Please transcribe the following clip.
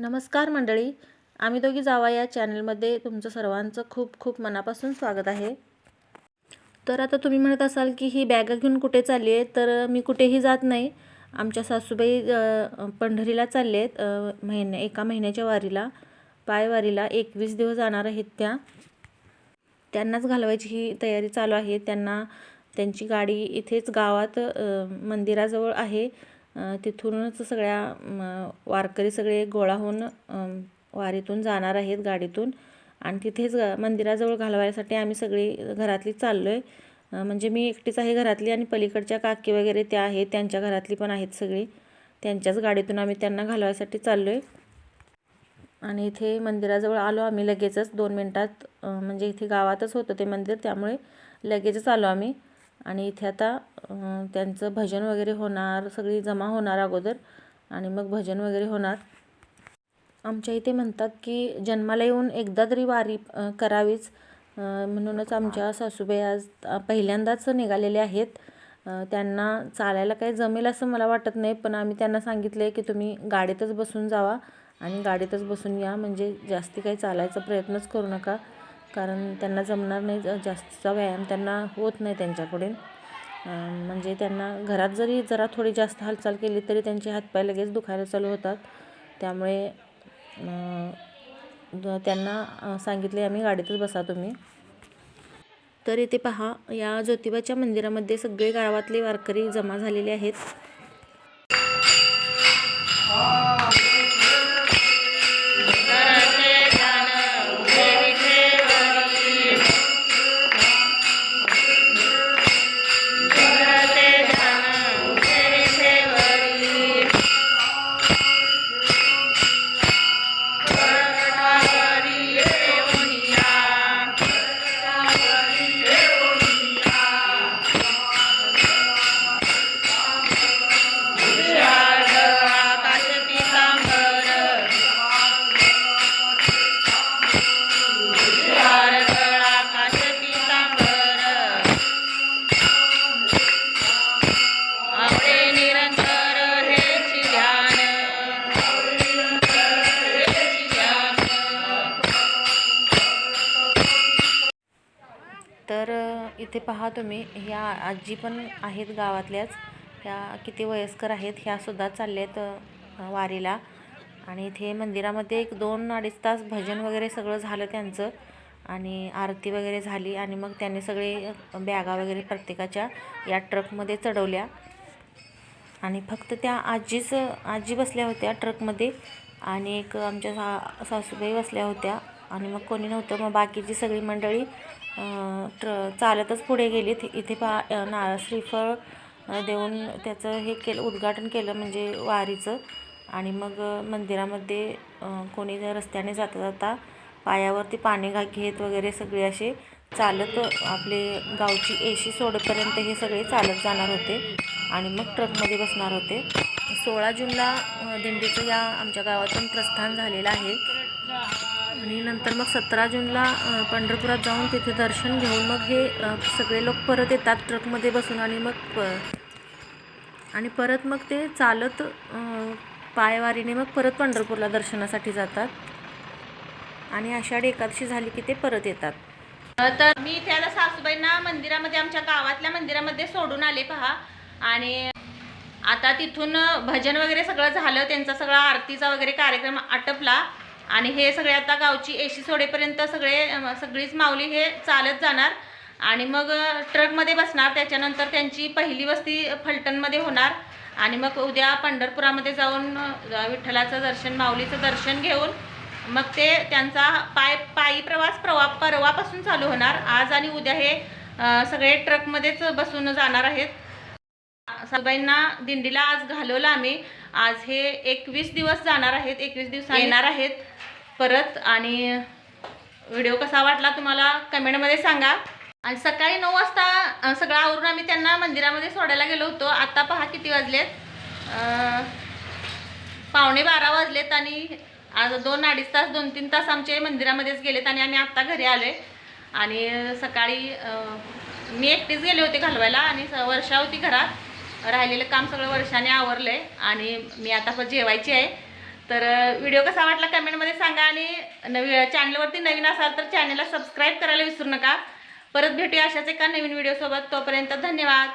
नमस्कार मंडळी. आम्ही दोघी जावा या चॅनलमध्ये तुमचं सर्वांचं खूप खूप मनापासून स्वागत आहे. तर आता तुम्ही म्हणत असाल की ही बॅग घेऊन कुठे चालली आहे? तर मी कुठेही जात नाही. आमच्या सासूबाई पंढरीला चालले आहेत महिन्या एका महिन्याच्या वारीला. पायवारीला एकवीस दिवस जाणार आहेत त्या. त्यांनाच घालवायची ही तयारी चालू आहे. त्यांना त्यांची गाडी इथेच गावात मंदिराजवळ आहे. तिथूनच सगळ्या वारकरी सगळे गोळा होऊन वारीतून जाणार आहेत गाडीतून. आणि तिथेच मंदिराजवळ घालवायसाठी आम्ही सगळी घरातली चाललो आहे म्हणजे मी एकटीच आहे घरातली आणि पलीकडच्या काकी वगैरे त्या आहेत त्यांच्या घरातली पण आहेत सगळी. त्यांच्याच गाडीतून आम्ही त्यांना घालवायसाठी चाललो आहे आणि इथे मंदिराजवळ आलो आम्ही लगेचच दोन मिनटात. म्हणजे इथे गावातच होतं ते मंदिर त्यामुळे लगेचच आलो आम्ही. आणि इथे आता त्यांचं भजन वगैरे होणार सगळी जमा होणार अगोदर आणि मग भजन वगैरे होणार. आमच्या इथे म्हणतात की जन्माला येऊन एकदा तरी वारी करावीच. म्हणूनच आमच्या सासूबाई आज पहिल्यांदाच निघालेले आहेत. त्यांना चालायला काही जमेल असं मला वाटत नाही पण आम्ही त्यांना सांगितलं आहे की तुम्ही गाडीतच बसून जावा आणि गाडीतच बसून या म्हणजे जास्ती काही चालायचा प्रयत्नच करू नका. कारण त्यांना जमणार नाही जास्तचा व्यायाम त्यांना होत नाही त्यांच्याकडे. म्हणजे त्यांना घरात जरी जरा थोडी जास्त हालचाल केली तरी त्यांचे हातपाय लगेच दुखायला चालू होतात. त्यामुळे त्यांना सांगितले आम्ही गाडीतच बसा तुम्ही. तर इथे पहा या ज्योतिबाच्या मंदिरामध्ये सगळे गावातले वारकरी जमा झालेले आहेत. तर इथे पहा तुम्ही ह्या आजी पण आहेत गावातल्याच. ह्या किती वयस्कर आहेत ह्यासुद्धा चालल्या आहेत वारीला. आणि इथे मंदिरामध्ये एक दोन अडीच तास भजन वगैरे सगळं झालं त्यांचं. आणि आरती वगैरे झाली आणि मग त्यांनी सगळे बॅगा वगैरे प्रत्येकाच्या या ट्रकमध्ये चढवल्या. आणि फक्त त्या आजीच आजी बसल्या होत्या ट्रकमध्ये. आणि एक आमच्या सा सासूबाई बसल्या होत्या. आणि मग कोणी नव्हतं मग बाकीची सगळी मंडळी ट्र चालतच पुढे गेली. इथे पा नारळ श्रीफळ देऊन त्याचं हे केलं उद्घाटन केलं म्हणजे वारीचं. आणि मग मंदिरामध्ये कोणी जर रस्त्याने जाता जाता पायावरती पाणी घा घेत वगैरे सगळे असे चालत आपले गावची एशी सोडपर्यंत हे सगळे चालत जाणार होते. आणि मग ट्रकमध्ये बसणार होते. सोळा जूनला दिंडीचं या आमच्या गावातून प्रस्थान झालेलं आहे. आणि नंतर मग सतरा जूनला पंढरपुरात जाऊन तिथे दर्शन घेऊन मग हे सगळे लोक परत येतात ट्रकमध्ये बसून आणि मग प- आणि परत मग ते चालत पायवारीने मग परत पंढरपूरला दर्शनासाठी जातात. आणि आषाढी एकादशी झाली की ते परत येतात. तर मी त्याला सासूबाईंना मंदिरामध्ये आमच्या गावातल्या मंदिरामध्ये सोडून आले पहा. आणि आता तिथून भजन वगैरे सगळं झालं त्यांचा सगळा आरतीचा वगैरे कार्यक्रम आटपला. आणि हे सगळे आता गावची एशी सोडेपर्यंत सगळे सगळीच माऊली हे चालत जाणार. आणि मग ट्रकमध्ये बसणार त्याच्यानंतर त्यांची पहिली वस्ती फलटणमध्ये होणार. आणि मग उद्या पंढरपुरामध्ये जाऊन विठ्ठलाचं दर्शन माऊलीचं दर्शन घेऊन मग ते त्यांचा पाय पायी प्रवास प्रवा परवापासून चालू होणार. आज आणि उद्या हे सगळे ट्रकमध्येच बसून जाणार आहेत. सगळ्यांना दिंडीला आज घालवलं आम्ही. आज हे एकवीस दिवस जाणार आहेत एकवीस दिवस येणार आहेत. परत आणि व्हिडिओ कसा वाटला तुम्हाला कमेंटमध्ये सांगा. आणि सकाळी नऊ वाजता सगळं आवरून आम्ही त्यांना मंदिरामध्ये सोडायला गेलो होतो. आत्ता पहा किती वाजलेत. पावणे बारा वाजलेत आणि आज दोन अडीच तास दोन तीन तास आमचे मंदिरामध्येच गेलेत आणि आम्ही आत्ता घरी आले आणि सकाळी मी एकटीच गेले होते घालवायला आणि स- वर्षा होती घरात. राहिलेलं काम सगळं वर्षाने आवरलं आहे आणि मी आता पण जेवायची आहे. तर व्हिडिओ कसा वाटला कमेंटमध्ये सांगा आणि नवी चॅनलवरती नवीन असाल तर चॅनलला सबस्क्राईब करायला विसरू नका. परत भेटूया अशाच एका नवीन व्हिडिओसोबत. तोपर्यंत धन्यवाद.